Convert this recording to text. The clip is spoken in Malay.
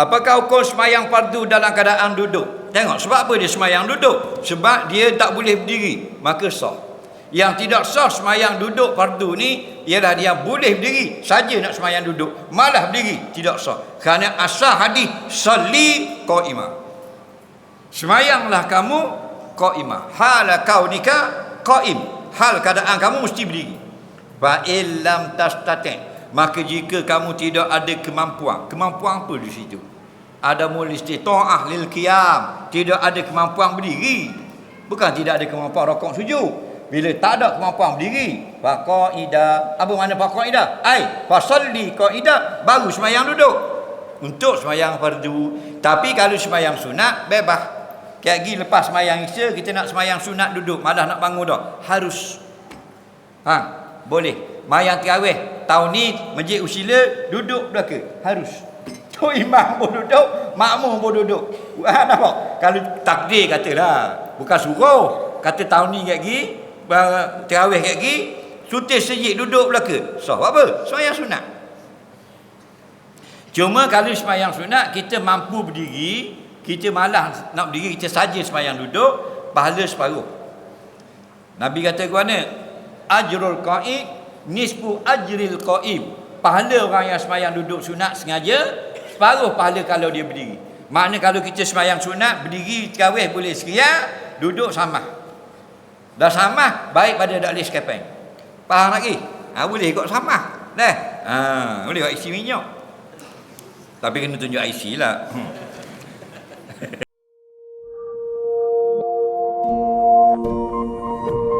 Apakah hukum semayang fardu dalam keadaan duduk? Tengok sebab apa dia semayang duduk? Sebab dia tak boleh berdiri, maka sah. Yang tidak sah semayang duduk fardu ni ialah dia boleh berdiri saja nak semayang duduk, malah berdiri tidak sah. Kerana asal hadis salli qaimah. Semayanglah kamu qaimah. Hal kau nikah qaim. Hal keadaan kamu mesti berdiri. Fa illam tastati' maka jika kamu tidak ada kemampuan, kemampuan apa di situ? ada mulistita'ah lil qiyam. Tidak ada kemampuan berdiri. Bukan tidak ada kemampuan rokok sujud. Bila tak ada kemampuan berdiri faqaida. Apa mana faqaida? Ai fasalli qaida. Baru semayang duduk. Untuk semayang fardu. Tapi kalau semayang sunat bebas. Kayak gini lepas semayang isya kita nak semayang sunat duduk. Malah nak bangun dah. Harus. Ha boleh mayang tarawih tahun ni masjid usila duduk belaka harus Tu imam pun duduk, makmum pun duduk. Ha, nampak? Kalau takdir katalah, bukan suruh. Kata tahun ni kat gi, terawih kat gi, sutir sejid duduk belaka. So, apa? Semayang sunat. Cuma kalau semayang sunat, kita mampu berdiri, kita malah nak berdiri, kita saja semayang duduk, pahala separuh. Nabi kata ke mana? ajrul qa'id nisbu ajril qa'im. Pahala orang yang semayang duduk sunat sengaja separuh pahala kalau dia berdiri. Makna kalau kita semayang sunat berdiri terawih boleh sekian duduk sama dah sama baik pada dalis kepeng faham lagi ha, boleh kot sama Dah. ha, boleh buat isi minyak. Tapi kena tunjuk IC lah. Hmm.